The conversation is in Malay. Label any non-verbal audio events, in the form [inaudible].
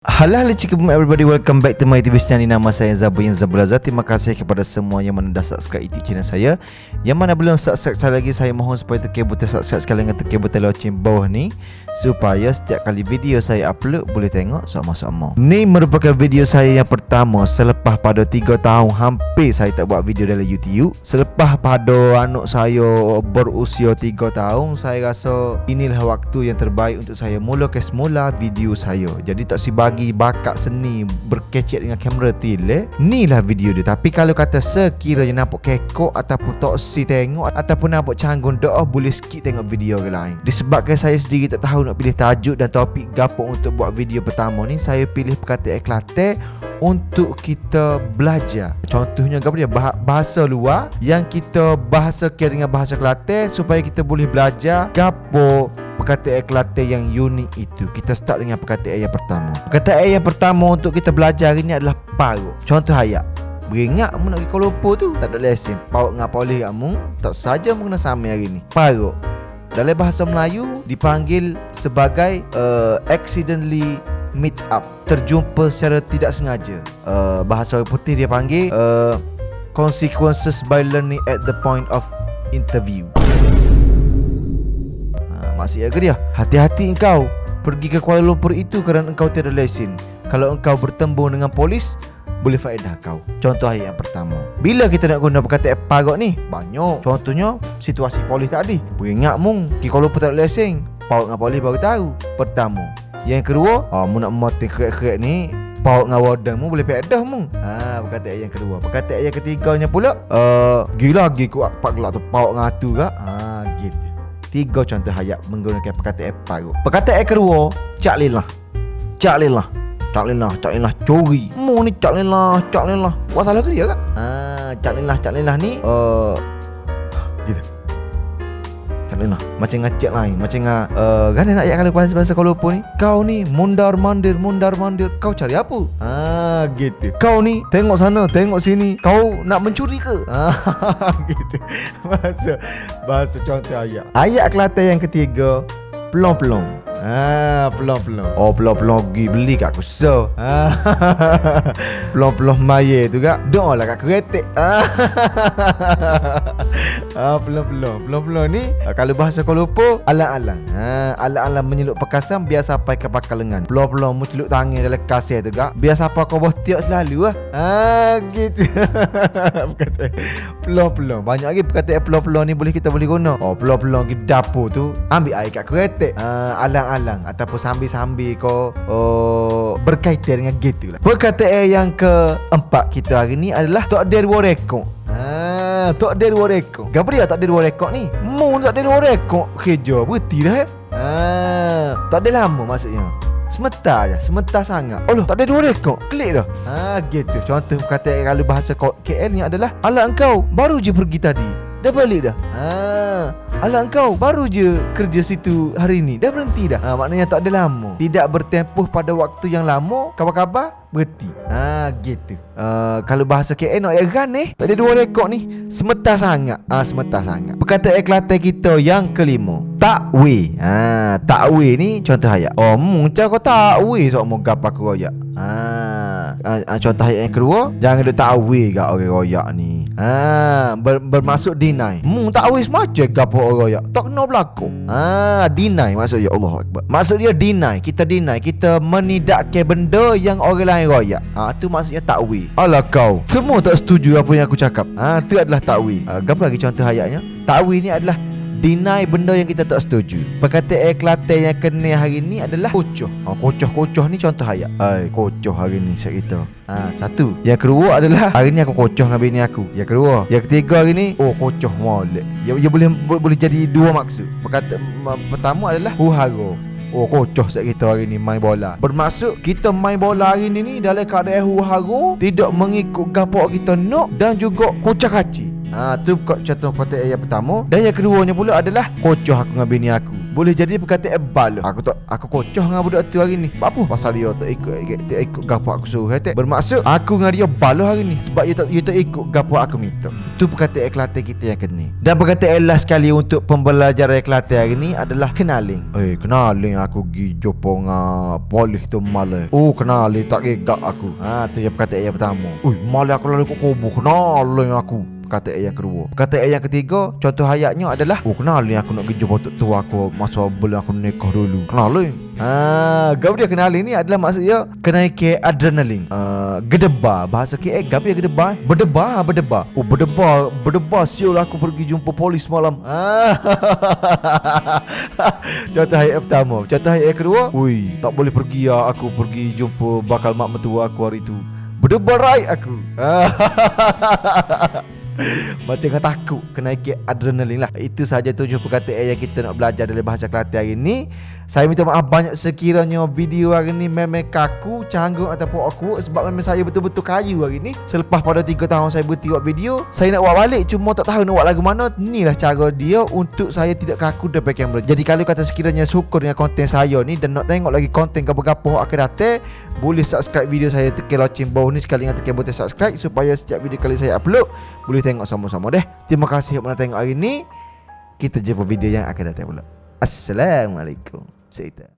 Halo halo cikum everybody. Welcome back to my TV channel. Nama saya Zabu yang Zabulaza Terima kasih kepada semua yang mana dah subscribe YouTube channel saya. Yang mana belum subscribe sekali lagi Saya mohon supaya tekan butang subscribe sekali dengan tekan butang loceng bawah ni Supaya setiap kali video saya upload Boleh tengok sama-sama. Ni merupakan video saya yang pertama Selepas pada 3 tahun. Hampir saya tak buat video dalam YouTube. Selepas pada anak saya berusia 3 tahun Saya rasa inilah waktu yang terbaik untuk saya Mula ke semula video saya. Jadi tak si bagi bakat seni berkecek dengan kamera tile ni lah video dia. Tapi kalau kata sekiranya nampak kekok ataupun tak si tengok ataupun nampak canggung doa boleh skip tengok video ke lain. Disebabkan saya sendiri tak tahu nak pilih tajuk dan topik gapo untuk buat video pertama ni saya pilih perkataan Kelantan untuk kita belajar. Contohnya apa dia bahasa luar yang kita bahasa dengan bahasa Kelantan supaya kita boleh belajar gapo perkataan Kelantan yang unik itu. Kita start dengan perkataan yang pertama. Perkataan yang pertama untuk kita belajar hari ini adalah parut. Contoh ayat. Beringat kamu nak pergi Kuala Lumpur tu Tak ada lesen Parut dengan polis kamu Tak saja kamu kena sama hari ni Parut Dalam bahasa Melayu Dipanggil sebagai uh, Accidentally meet up Terjumpa secara tidak sengaja uh, Bahasa orang putih dia panggil uh, Consequences by learning at the point of interview maksudnya ke dia Hati-hati engkau. Pergi ke Kuala Lumpur itu kerana engkau tiada lesen. Kalau engkau bertembung dengan polis boleh faedah kau. Contoh ayat yang pertama. Bila kita nak guna perkataan parot ni? Banyak. Contohnya Situasi polis tadi. Beringat mung Kalau Lumpur tak lesen. Parot dengan polis baru tahu. Pertama. Yang kedua oh, Mu nak mati keret-keret ni Parot dengan warden mu boleh faedah mung. Ha perkataan yang kedua. Perkataan yang ketiganya pula uh, Gila lagi kuat Pak gelak tu Parot dengan atu kak. Ha gitu Tiga contoh hayat menggunakan perkataan parut. Perkataan kedua, cak lilah. Cak lilah. Cak lilah, cak lilah curi. Mu ni cak lilah, cak lilah. Buat salah ke dia kak? Ah, cak lilah, cak lilah ni uh, lain lah Macam ngacak lain Macam ngak uh, Kan nak ayat kalau bahasa-bahasa Kuala Lumpur ni? Kau ni mundar mandir Mundar mandir. Kau cari apa? Ah, gitu. Kau ni tengok sana Tengok sini. Kau nak mencuri ke? [laughs] Ah, gitu. Bahasa Bahasa contoh ayat. Ayat Kelantan yang ketiga Pelong-pelong Ah, pelong-pelong. Oh, pelong-pelong pergi beli kat kusa. Ah. [laughs] pelong-pelong maya tu gak. Doa lah kat keretek. Ah. ah, pelong-pelong. Pelong-pelong ni ah, kalau bahasa Kuala Lumpur alang-alang. Ah, alang-alang menyelut perkasan biar sampai ke pakal lengan. Pelong-pelong mu celuk tangan dalam kasir tu gak. Biar sampai kau bos tiak selalu ah. Ah, gitu. [laughs] Perkataan pelong-pelong. Banyak lagi perkataan pelong-pelong ni boleh kita boleh guna. Oh, pelong-pelong di dapur tu ambil air kat keretek. Ah, alang alang ataupun sambil-sambil kau oh, berkaitan dengan gitu lah. Perkataan yang keempat kita hari ni adalah tak ada dua rekod. Ha, tak ada dua rekod. Gapa dia tak ada dua rekod ni? Mu tak ada dua rekod. Kerja berhenti dah eh. Ha, tak ada lama maksudnya. Sementara je Sementara sangat. Oh tak ada dua rekod. Klik dah. Ha gitu. Contoh kata kalau bahasa KL ni adalah Alah engkau Baru je pergi tadi. Dah balik dah. Ha Alah kau baru je kerja situ hari ni. Dah berhenti dah. Ha, Maknanya tak ada lama. Tidak bertempuh pada waktu yang lama Kabar-kabar berhenti. Ha gitu. Uh, Kalau bahasa KN nak eran eh Tak ada dua rekod ni. Semetar sangat. Ha, Semetar sangat. Perkataan Kelantan kita yang kelima Takwe ha, Takwe ni contoh ayat. Oh macam kau takwe So mau gapa aku royak. Ha, ha, Contoh ayat yang kedua Jangan ada takwe kat orang royak ni. Ha, ber, Bermaksud deny. Mu takwe semacam gapa royak. Tak kena berlaku. Ah, deny maksud ya Allah Akbar. Maksud dia deny. Kita deny. Kita menidakkan benda yang orang lain royak. Ah, tu maksudnya takwi Alah kau. Semua tak setuju apa yang aku cakap. Ah, tu adalah takwi ah, Apa lagi contoh ayatnya? Takwi ni adalah Deny benda yang kita tak setuju. Perkataan Kelantan yang kena hari ni adalah Kocoh. Ha, Kocoh-kocoh ni contoh ayat. Ay, Kocoh hari ni saya kita ha, Satu. Yang kedua adalah Hari ni aku kocoh dengan bini aku. Yang kedua. Yang ketiga hari ni Oh kocoh molek. Ia, ia boleh boleh jadi dua maksud. Perkataan pertama adalah Huharo Oh kocoh set kita hari ni main bola. Bermaksud kita main bola hari ni ni Dalam keadaan huharu Tidak mengikut gapok kita nak Dan juga kocak kaci Ha tu contoh perkataan yang pertama dan yang keduanya pula adalah kocoh aku dengan bini aku. Boleh jadi perkataan bal. Aku tak aku kocoh dengan budak tu hari ni. Apa? Pasal dia tak ikut tak ikut gapo aku suruh. Tak bermaksud aku dengan dia baloh hari ni sebab dia tak dia tak ikut gapo aku minta. Itu perkataan Kelantan kita yang kena. Dan perkataan last sekali untuk pembelajaran Kelantan hari ni adalah kenaling. Eh, kenaling aku pergi jumpa dengan polis tu malah. Oh, kenaling tak gegak aku. Ha, tu yang perkataan yang pertama. Ui, malah aku lalu kok kobo kenaling aku perkataan yang kedua Perkataan yang ketiga Contoh hayatnya adalah Oh kenal ni aku nak pergi jumpa tua aku Masa bila aku nikah dulu Kenal ni Ha, gap dia kenal ni adalah maksud dia kenaikan adrenalin. Uh, gedeba bahasa KL gap dia gedeba. Berdeba, berdeba. Oh, berdeba, berdeba siul aku pergi jumpa polis malam. Ha. [laughs] Contoh ayat pertama. Contoh ayat kedua. Ui, tak boleh pergi ya aku pergi jumpa bakal mak mertua aku hari tu. Berdeba right aku. [laughs] Macam kata takut Kena ikut adrenalin lah. Itu sahaja tujuh perkataan yang kita nak belajar Dalam bahasa Kelantan hari ni. Saya minta maaf banyak sekiranya video hari ni Memang kaku, canggung ataupun awkward Sebab memang saya betul-betul kayu hari ni. Selepas pada 3 tahun saya berhenti buat video Saya nak buat balik. Cuma tak tahu nak buat lagu mana. Inilah cara dia Untuk saya tidak kaku depan kamera Jadi kalau kata sekiranya syukur dengan konten saya ni Dan nak tengok lagi konten gapa-gapa akan datang Boleh subscribe video saya Tekan loceng bawah ni Sekali dengan tekan butang subscribe Supaya setiap video kali saya upload Boleh tengok sama-sama deh. Terima kasih kerana tengok hari ni. Kita jumpa video yang akan datang pula. Assalamualaikum. Cerita.